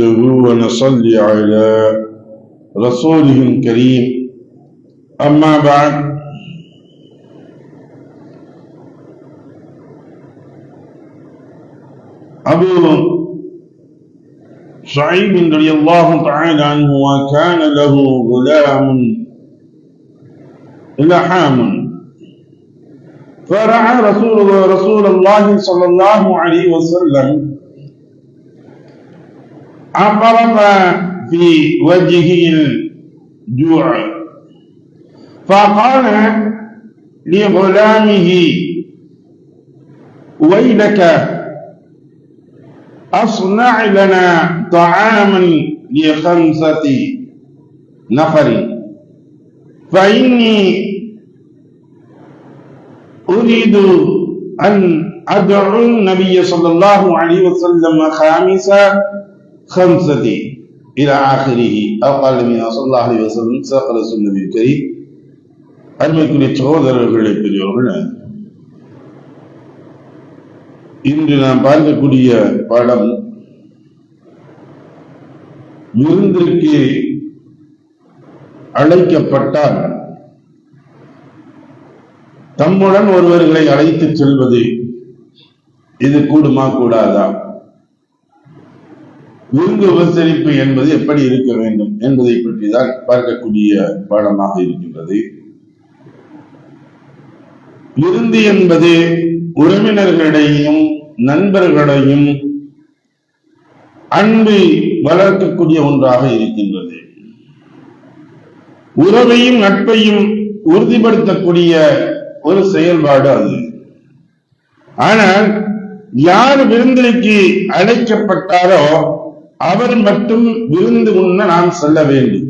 ونصلي على رسوله الكريم. أما بعد أبو سعيد رضي الله تعالى عنه وكان له غلام لحام. فرعى رسول رسول الله صلى الله عليه وسلم عقرب في وجهه الجوع. فقال لغلامه ويلك أصنع لنا طعاما لخمسة نفر فإني أريد أن أدعو النبي صلى الله عليه وسلم خامسا خمسة إلى آخره أو قال النبي صلى الله عليه وسلم ساق رسول النبي الكريم அருமைக்குரிய சகோதரர்களை பெரியவர்கள் இன்று நாம் பார்க்கக்கூடிய பாடம் விருந்திற்கு அழைக்கப்பட்டால் தம்முடன் ஒருவர்களை அழைத்துச் செல்வது இது கூடுமா கூடாதா இங்கு உபசரிப்பு என்பது எப்படி இருக்க வேண்டும் என்பதை பற்றி தான் பார்க்கக்கூடிய பாடமாக இருக்கின்றது. விருந்து என்பது உறவினர்களையும் நண்பர்களையும் அன்பு வளர்க்கக்கூடிய ஒன்றாக இருக்கின்றது. உறவையும் நட்பையும் உறுதிப்படுத்தக்கூடிய ஒரு செயல்பாடு அது. ஆனால் யார் விருந்திற்கு அழைக்கப்பட்டாரோ அவர் மட்டும் விருந்து உண்ண நாம் செல்ல வேண்டும்.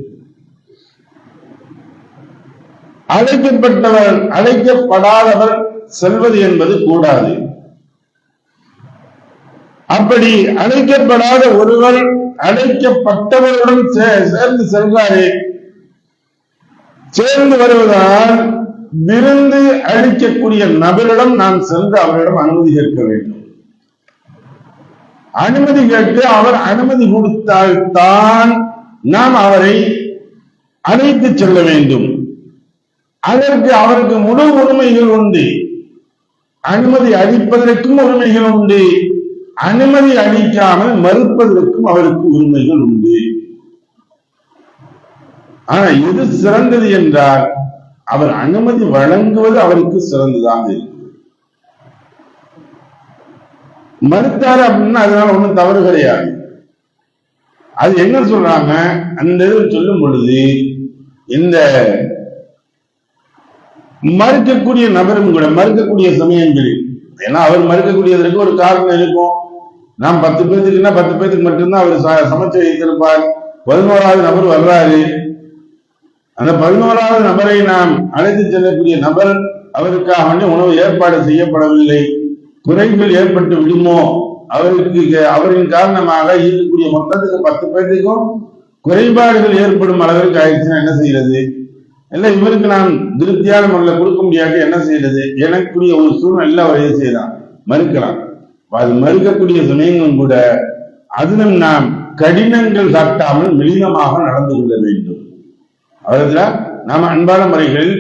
அழைக்கப்பட்டவர் அழைக்கப்படாதவர் செல்வது என்பது கூடாது. அப்படி அழைக்கப்படாத ஒருவர் அழைக்கப்பட்டவருடன் சேர்ந்து செல்வாரே. சேர்ந்து வருவதால் விருந்து அளிக்கக்கூடிய நபரிடம் நான் சென்று அவரிடம் அனுமதி கேட்க வேண்டும். அனுமதி கேட்டு அவர் அனுமதி கொடுத்தால் தான் நாம் அவரை அழைத்து செல்ல வேண்டும். அதற்கு அவருக்கு முழு உரிமைகள் உண்டு. அனுமதி அளிப்பதற்கும் உரிமைகள் உண்டு. அனுமதி அளிக்காமல் மறுப்பதற்கும் அவருக்கு உரிமைகள் உண்டு. ஆனா எது சிறந்தது என்றால் அவர் அனுமதி வழங்குவது அவருக்கு சிறந்ததாக இருக்கும். மறுத்தாரு அப்படின்னா அதனால ஒண்ணும் தவறு கிடையாது. அது என்ன சொல்றாங்க? அந்த இதில் சொல்லும் பொழுது இந்த மறுக்கக்கூடிய நபரும் கூட மறுக்கக்கூடிய சமயங்களில் ஏன்னா அவர் மறுக்கக்கூடியதற்கு ஒரு காரணம் இருக்கும். நாம் பத்து பேர்த்துக்குன்னா பத்து பேத்துக்கு மட்டும்தான் அவர் சமைச்சு வைத்திருப்பார். பதினோராவது நபர் வர்றாரு. அந்த பதினோராவது நபரை நாம் அழைத்து செல்லக்கூடிய நபர் அவருக்காக உணவு ஏற்பாடு செய்யப்படவில்லை. குறைகள் ஏற்பட்டு விடுமோ? அவருக்கு அவரின் காரணமாக இருக்கக்கூடிய மொத்தத்துக்கு பத்து பேருக்கும் குறைபாடுகள் ஏற்படும் அளவிற்கு ஆயிடுச்சுன்னா என்ன செய்யறது? இல்லை இவருக்கு நான் திருப்தியான முறையில் கொடுக்க முடியாது என்ன செய்யறது? எனக்குரிய ஒரு சூழ்நிலை அவர் எது செய்யலாம். மறுக்கலாம். அது மறுக்கக்கூடிய சமயங்களும் கூட அதிலும் நாம் கடினங்கள் காட்டாமல் மிளினமாக நடந்து கொள்ள வேண்டும். அதில் நாம் அன்பான முறைகளில்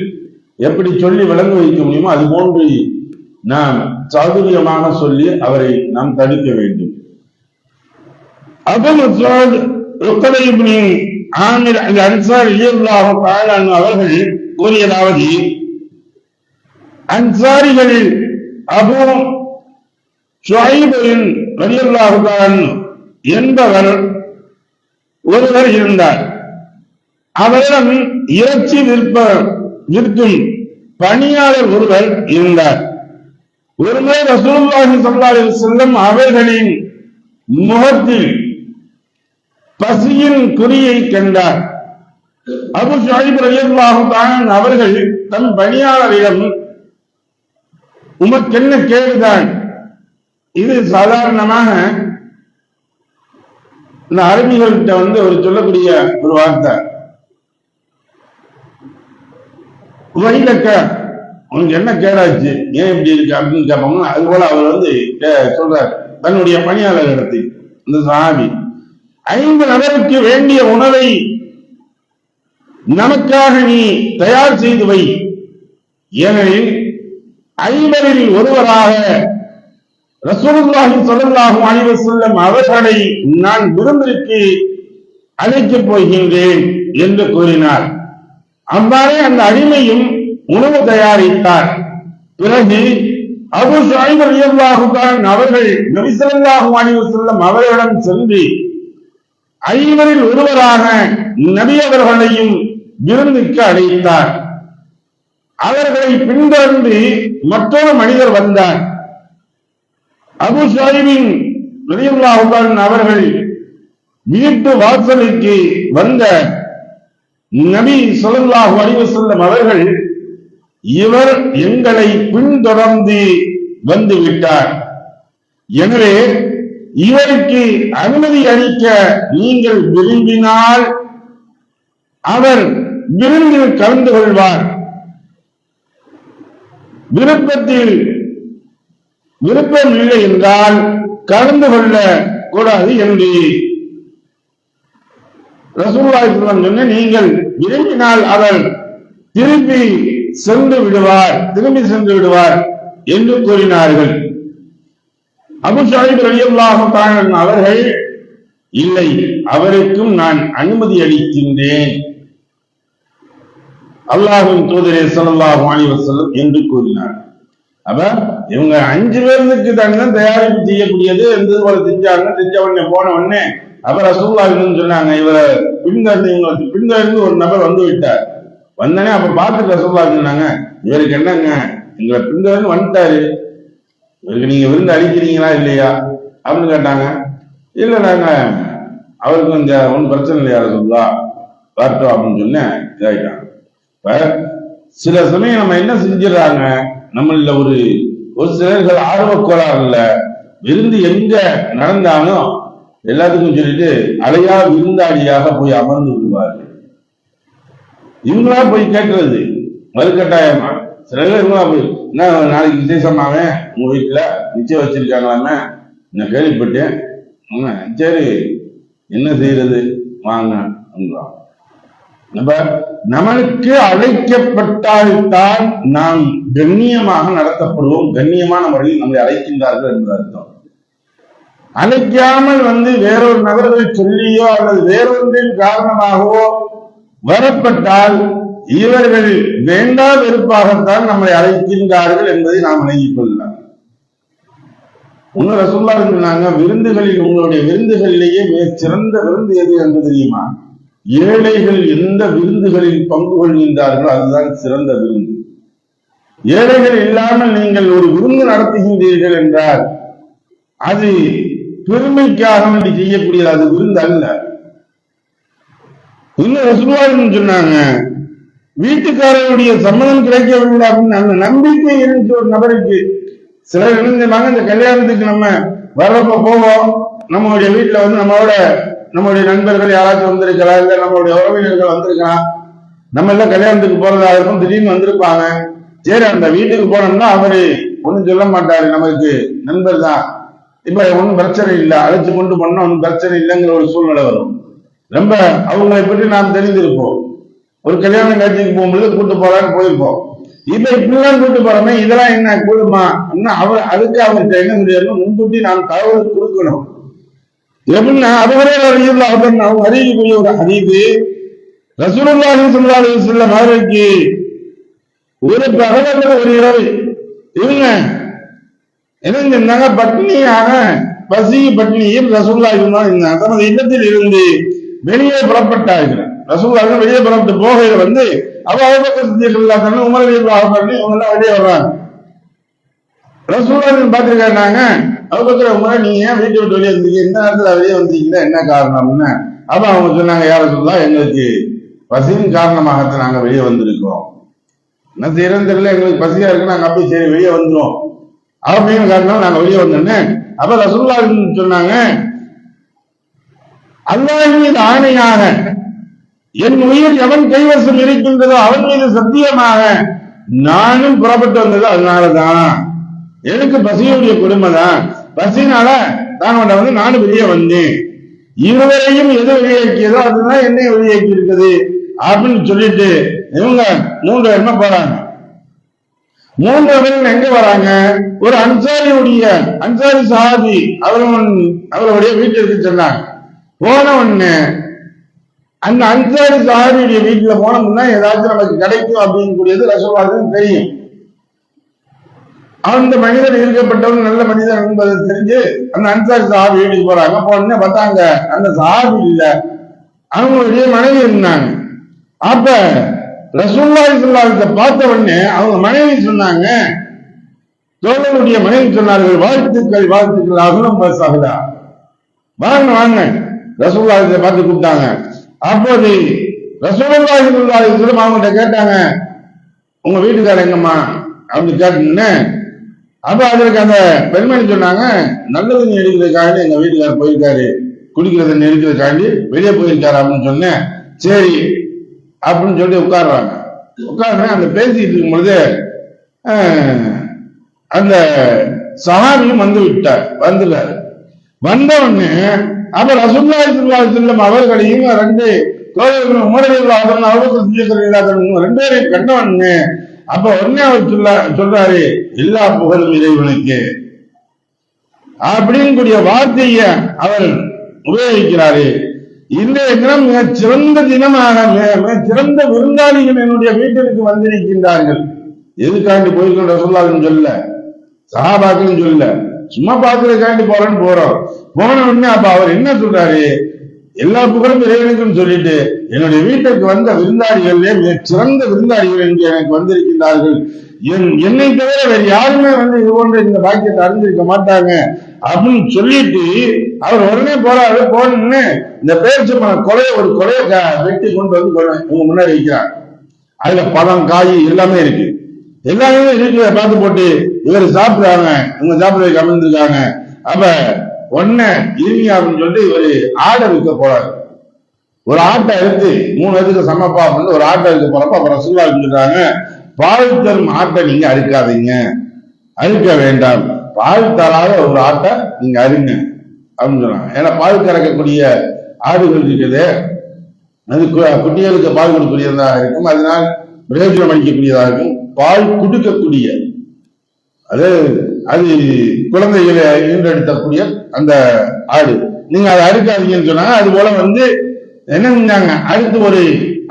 எப்படி சொல்லி விளங்க வைக்க முடியுமோ அது போன்று நாம் சாதுரியமாக சொல்லி அவரை நாம் தடுக்க வேண்டும். ஆமிர் அந்த அன்சார் இயல்பாக பாழான் அவர்கள் கூறியதாவது அன்சாரிகளில் அபு சுவைபரின் வலியுல்லாஹுதான் என்பவர் ஒருவர் இருந்தார். அவரிடம் இறைச்சி விற்ப விற்கும் பணியாளர் ஒருவர் இருந்தார். ஒருமுறை ரசூல்லாஹி சல்லாஹி செல்லும் அவைகளின் முகத்தில் பசியின் குறியை கண்டார். அபு ஷாஹிப் ரலியல்லாஹு அவர்கள் தன் பணியாளரிடம் உமக்கென்ன கேடுதான்? இது சாதாரணமாக இந்த அரபிகள்கிட்ட வந்து அவர் சொல்லக்கூடிய ஒரு வார்த்தை. உனக்கு என்ன கேடாச்சு? ஏன் இப்படி இருக்கு அப்படின்னு கேட்பாங்க. அது போல அவர் வந்து சொல்றார். தன்னுடைய பணியாளர் இடத்தை இந்த சாமி ஐந்து நபருக்கு வேண்டிய உணவை நமக்காக நீ தயார் செய்து வை. ஏனெனில் ஐவரில் ஒருவராக ரசூலுல்லாஹி சொல்லல்லாஹு அலைஹி வஸல்லம் அவர்களை நான் விருந்திற்கு அழைக்கப் போகின்றேன் என்று கூறினார். அவ்வாறே அந்த அடிமையும் உணவு தயாரித்தார். பிறகு அபு ஷுஐப் ரலியல்லாஹு அவர்கள் நபி அணிவு அலைஹி அவர்களிடம் சென்று ஐவரில் ஒருவராக நபி அவர்களையும் விருந்துக்கு அழைத்தார். அவர்களை பின்தொடர்ந்து மற்றொரு மனிதர் வந்தார். அபு சாஹிபின் ரலியல்லாஹு அவர்கள் வீட்டு வாசலுக்கு வந்த நபி சொல்லாஹு அலைஹி வஸல்லம் அவர்கள் இவர் எங்களை பின்தொடர்ந்து வந்து விட்டார் எனவே இவருக்கு அனுமதி அளிக்க நீங்கள் விரும்பினால் அவர் விருந்தில் கலந்து கொள்வார். விருப்பத்தில் விருப்பம் இல்லை என்றால் கலந்து கொள்ள கூடாது என்று ரசூலுல்லாஹி சொன்ன நீங்கள் விரும்பினால் அவர் திரும்பி சென்று விடுவார். திரும்பி சென்று விடுவார் என்று கூறினார்கள். அபு ஷாஹிப் ரலியல்லாஹு அவர்கள் இல்லை அவருக்கும் நான் அனுமதி அளிக்கின்றேன். அல்லாஹும் தூதரே ஸல்லல்லாஹு அலிவசல்லம் என்று கூறினார். அப்ப இவங்க அஞ்சு பேருக்கு தான் தயாரிப்பு செய்யக்கூடியது எந்த போல செஞ்சாங்க செஞ்ச உடனே போன உடனே அப்புறம் ரசூலுல்லாஹி சொன்னாங்க இவரை பின்தொடர்ந்து இவங்களுக்கு பின்தொடர்ந்து ஒரு நபர் வந்து விட்டார். வந்தனே அப்ப பார்த்துட்டு ரசூலுல்லாஹி சொன்னாங்க இவருக்கு என்னங்க? எங்களை பின்தொடர்ந்து வந்துட்டாரு. இவருக்கு நீங்க விருந்து அளிக்கிறீங்களா இல்லையா? அப்படின்னு கேட்டாங்க. இல்ல நாங்க அவருக்கு இந்த ஒன்றும் பிரச்சனை இல்லையா ரசூலுல்லா வரட்டும் அப்படின்னு சொன்னேன் இதாயிட்டாங்க இப்ப சில சமயம் நம்ம என்ன செஞ்சிடறாங்க? நம்மள ஒரு ஒரு சிலர்கள் ஆர்வக்கோளாறுல விருந்து எங்க நடந்தாலும் எல்லாத்துக்கும் சொல்லிட்டு அலையா விருந்தாளியாக போய் அமர்ந்து விடுவார்கள். இவங்களா போய் கேட்கறது மறுக்கட்டாயமா சில பேர் இவங்களா போய் என்ன நாளைக்கு விசேஷமாவே? உங்க வீட்டுல நிச்சயம் வச்சிருக்காங்களாமே? நான் கேள்விப்பட்டேன். சரி. என்ன செய்யறது வாங்க நம்ம நமக்கு அழைக்கப்பட்டால்தான் நாம் கண்ணியமாக நடத்தப்படுவோம். கண்ணியமான முறையில் நம்மை அழைக்கின்றார்கள் என்று அர்த்தம். அழைக்காமல் வந்து வேறொரு நபர்களை சொல்லியோ அல்லது வேறொன்றின் காரணமாகவோ வரப்பட்டால் இவர்கள் வேண்டா வெறுப்பாகத்தான் நம்மை அழைக்கின்றார்கள் என்பதை நாம் விளங்கிக் கொள்ளலாம். உங்க ரசூல்லா சொன்னாங்க விருந்துகளில் உங்களுடைய விருந்துகளிலேயே மிக சிறந்த விருந்து எது என்று தெரியுமா? ஏழைகள் எந்த விருந்துகளில் பங்கு கொள்கின்றார்களோ அதுதான் சிறந்த விருந்து. ஏழைகள் இல்லாமல் நீங்கள் ஒரு விருந்து நடத்துகின்றீர்கள் என்றால் அது பெருமைக்காக வேண்டி செய்யக்கூடியது அது விருந்து அல்ல. இல்ல ரசுவாயின்னு சொன்னாங்க. வீட்டுக்காரருடைய சம்மதம் கிடைக்கவில்லை அப்படின்னு அந்த நம்பிக்கை இருந்துச்சு ஒரு நபருக்கு. சிலர் இணைஞ்சாங்க இந்த கல்யாணத்துக்கு நம்ம வர்றப்ப போவோம். நம்மளுடைய வீட்டுல வந்து நம்மளோட நம்மளுடைய நண்பர்கள் யாராச்சும் வந்திருக்கலாம் இல்ல நம்மளுடைய உறவினர்கள் வந்திருக்கலாம் நம்ம எல்லாம் கல்யாணத்துக்கு போறதா இருக்கும் திடீர்னு வந்திருப்பாங்க. சரி அந்த வீட்டுக்கு போனோம்னா அவரு ஒண்ணும் சொல்ல மாட்டாரு. நமக்கு நண்பர் தான் இப்ப ஒன்றும் பிரச்சனை இல்லை. அழைச்சு கொண்டு போனா ஒன்றும் பிரச்சனை இல்லைங்கிற ஒரு சூழ்நிலை வரும். ரொம்ப அவங்களை பற்றி நாம் தெரிந்திருப்போம். ஒரு கல்யாண காட்சிக்கு போகும்போது கூட்டு போறான்னு போயிருப்போம். இப்ப இப்படிலாம் கூட்டு போறோமே இதெல்லாம் என்ன கூடுமா? அவர் அதுக்கு அவர்கிட்ட என்ன முடியாது முன்கூட்டி நாம் தகவல் கொடுக்கணும். எப்படின்னா அதுவரை அறியுள்ள அவர் அவங்க அறிவிக்கக்கூடிய ஒரு அறிவு ரசூலுல்லாஹி ஸல்லல்லாஹு அலைஹி வஸல்லம் அவருக்கு ஒரு பகவல் ஒரு இரவு. இவங்க என்ன செஞ்சாங்க? பட்னியாக பசி பட்னியில் ரசூல்லா இருந்தாங்க தமது இல்லத்தில் இருந்து வெளியே புறப்பட்டார்கள். ரசூல்லா வெளியே புறப்பட்டு போகையில வந்து அவ அவபக்கர் சித்திகளா தண்ணி உமர் பண்ணி இவங்க வெளியே வர்றாங்க. ரசூல்லா பார்த்துருக்காங்க அவபக்கர் உமரை நீங்க ஏன் வீட்டை விட்டு வெளியே வந்தீங்க? இந்த நேரத்துல வெளியே வந்தீங்கன்னா என்ன காரணம்னு அப்ப அவங்க சொன்னாங்க யார சொல்லலாம் எங்களுக்கு பசியின் காரணமாகத்தான் நாங்க வெளியே வந்திருக்கோம் என்ன செய்யறோம் தெரியல எங்களுக்கு பசியா இருக்கு நாங்க அப்படியே சரி வெளியே வந்துரும் அப்படின்னு காரணம் நாங்க வெளியே வந்தோன்னு அப்ப ரசூல்லா சொன்னாங்க அல்லாஹ் மீது ஆணையாக என் உயிர் எவன் கைவசம் இருக்கின்றதோ அவன் மீது சத்தியமாக நானும் புறப்பட்டு வந்தது அதனாலதான். எனக்கு பசியுடைய குடும்பம் தான் பசினால நான் உன்னை வந்து நானும் வெளியே வந்தேன். இருவரையும் எது வெளியாக்கியதோ அதுதான் என்னை வெளியாக்கி இருக்குது அப்படின்னு சொல்லிட்டு இவங்க மூன்று என்ன போறாங்க? மூன்று பேர் எங்க வராங்க? ஒரு அன்சாரியுடைய அன்சாரி சாதி அவரும் அவர்களுடைய வீட்டிற்கு சொன்னாங்க போன உடனே அந்த அன்சாரி சஹாபியுடைய வீட்டுல போனோம்னா ஏதாச்சும் நமக்கு கிடைக்கும் அப்படின்னு கூடியது ரசவாதம் தெரியும். அந்த மனிதன் இருக்கப்பட்டவன் நல்ல மனிதன் என்பதை தெரிஞ்சு அந்த அன்சாரி சஹாபி வீட்டுக்கு போறாங்க. போன பார்த்தாங்க அந்த சஹாபி இல்ல. அவங்களுடைய மனைவி இருந்தாங்க. அப்ப ரசூல்லாய் சொல்லாத பார்த்த உடனே அவங்க மனைவி சொன்னாங்க தோழனுடைய மனைவி சொன்னார்கள் வாழ்த்துக்கள் வாழ்த்துக்கள் அகுலம் பசாகுதா வாங்க வாங்க. ரசூல்லாஹத்தை பார்த்து கூப்பிட்டாங்க. அப்போது ரசூல்லாய் சொல்லாத அவங்கள்ட்ட கேட்டாங்க உங்க வீட்டுக்கார எங்கம்மா? அப்படின்னு கேட்டீங்கன்னு அப்ப அதற்கு அந்த பெண்மணி சொன்னாங்க நல்லது தண்ணி எடுக்கிறதுக்காண்டி எங்க வீட்டுக்காரர் போயிருக்காரு. குடிக்கிறத தண்ணி எடுக்கிறதுக்காண்டி வெளியே போயிருக்காரு அப்படின்னு சொன்னேன் சரி அப்படின்னு சொல்லி உட்காடுறாங்க உட்கார்றேன் அந்த பேசிட்டு இருக்கும் பொழுது அந்த சஹாபியும் வந்து விட்டார் வந்துட்டார். வந்த உடனே அப்ப ரசூல்லாய் ஸல்லல்லாஹு அலைஹி அவர்களையும் ரெண்டு தோழர்கள் உமரடிகள் அவர்கள் அவர்கள் ரெண்டு பேரையும் கண்ட அப்ப உடனே அவர் சொல்ல சொல்றாரு எல்லா புகழும் இறைவனுக்கு. அப்படின்னு கூடிய வார்த்தைய அவர் உபயோகிக்கிறாரு. இன்றைய தினம் மிக சிறந்த தினமாக மிக- மிக சிறந்த விருந்தாளிகள் என்னுடைய வீட்டிற்கு வந்திருக்கின்றார்கள். எதுக்காண்டி போயிருக்கின்ற சொல்லாதுன்னு சொல்ல சகாபாக்கள் சொல்ல சும்மா பாக்குறதுக்காண்டி போறேன்னு போறோம். போன உடனே அப்ப அவர் என்ன சொல்றாரு? எல்லா புகழும் இறைவனுக்கும் சொல்லிட்டு என்னுடைய வீட்டுக்கு வந்த விருந்தாளிகளிலே மிகச் சிறந்த விருந்தாளிகள் என்று எனக்கு வந்திருக்கின்றார்கள். என் என்னை தவிர வேறு யாருமே வந்து இது போன்ற இந்த பாக்கியத்தை அறிந்திருக்க மாட்டாங்க. அப்படின்னு சொல்லிட்டு அவர் உடனே போறாரு போனோன்னு இந்த பேரிச்சம்பழ கொலையை ஒரு கொலையை க- வெட்டி கொண்டு வந்து உங்க முன்னாடி வைக்கிறார் அதுல பழம் காய் எல்லாமே இருக்கு. எல்லாமே இருக்கு பார்த்து போட்டு இவர் சாப்பிடுறாங்க இவங்க சாப்பிட அமர்ந்திருக்காங்க அப்ப ஒன்ன இருங்க அப்படின்னு சொல்லிட்டு ஒரு ஆடை விற்க போறாரு. ஒரு ஆட்டை எடுத்து மூணு பேருக்கு சமப்பா அப்படின்னு ஒரு ஆட்டை எடுக்க போறப்ப அப்புறம் சுல்லா சொல்றாங்க பால் தரும் ஆட்டை நீங்க அறுக்காதீங்க. அறுக்க வேண்டாம். பால் தராத ஒரு ஆட்டை நீங்க அருங்க அப்படின்னு சொன்னாங்க. ஏன்னா பால் கறக்கக்கூடிய ஆடுகள் இருக்குது. அது கு- குட்டிகளுக்கு பால் கொடுக்கக்கூடியதாக இருக்கும். அதனால் பிரயோஜனம் அளிக்கக்கூடியதாக இருக்கும். பால் கொடுக்கக்கூடிய. அது அது குழந்தைகளை ஈன்றெடுத்தக்கூடிய அந்த ஆடு. நீங்க அதை அறுக்காதீங்கன்னு சொன்னாங்க. அது போல வந்து என்ன செஞ்சாங்க? அடுத்து ஒரு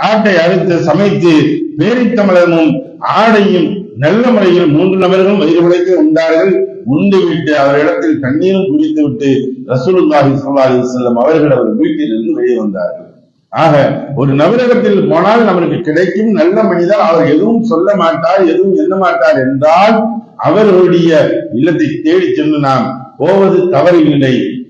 ஆட்டை அறுத்து சமைத்து பேரித்தமிழமும் ஆடையும் நல்ல முறையில் மூன்று நபர்களும் வயிறு உழைத்து உண்டார்கள். உண்டு விட்டு அவரிடத்தில் தண்ணீரும் குடித்து விட்டு ரசூலுல்லாஹி ஸல்லல்லாஹு செல்லும் அவர்கள் அவர் வீட்டிலிருந்து வெளியே வந்தார்கள். ஆக ஒரு நபரிடத்தில் போனால் நமக்கு கிடைக்கும் நல்ல மனிதர் அவர் எதுவும் சொல்ல மாட்டார் எதுவும் எண்ண மாட்டார் என்றால் அவர்களுடைய இல்லத்தை தேடி சென்று நாம் போவது தவறு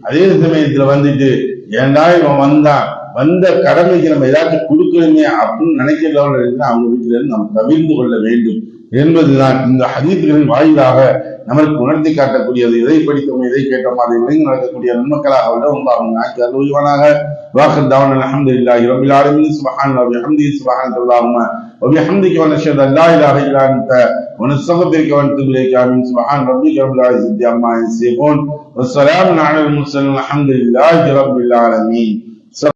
அதே சமயத்துல வந்துட்டு ஏண்டா இவன் வந்தான்? வந்த கடமைக்கு நம்ம ஏதாச்சும் கொடுக்கணுமே அப்படின்னு நினைக்கிறவர்கள் இருந்து அவங்க வீட்டிலிருந்து நாம் தவிர்ந்து கொள்ள வேண்டும். என்பதுதான் இந்த ஹதீப்புகளின் வாயிலாக நம்மளுக்கு உணர்த்தி காட்டக்கூடியது. இதை படித்தோம் இதை கேட்டோம் அதை விளங்கி நடக்கக்கூடிய நன்மக்களாக உள்ள உங்களாகவும் நாய்க்கு உயவானாக வாக்கு தவன் அஹமது இல்லாஹி ரபில் ஆலமின். சுபஹான் ரபி அஹமதி சுபஹான் அல்லாஹுமா وبحمدك ونشهد أن لا إله إلا أنت ونستغفرك ونتوب إليك. آمين. سبحان ربك رب العزة عما يصفون والسلام على المرسلين الحمد لله رب العالمين.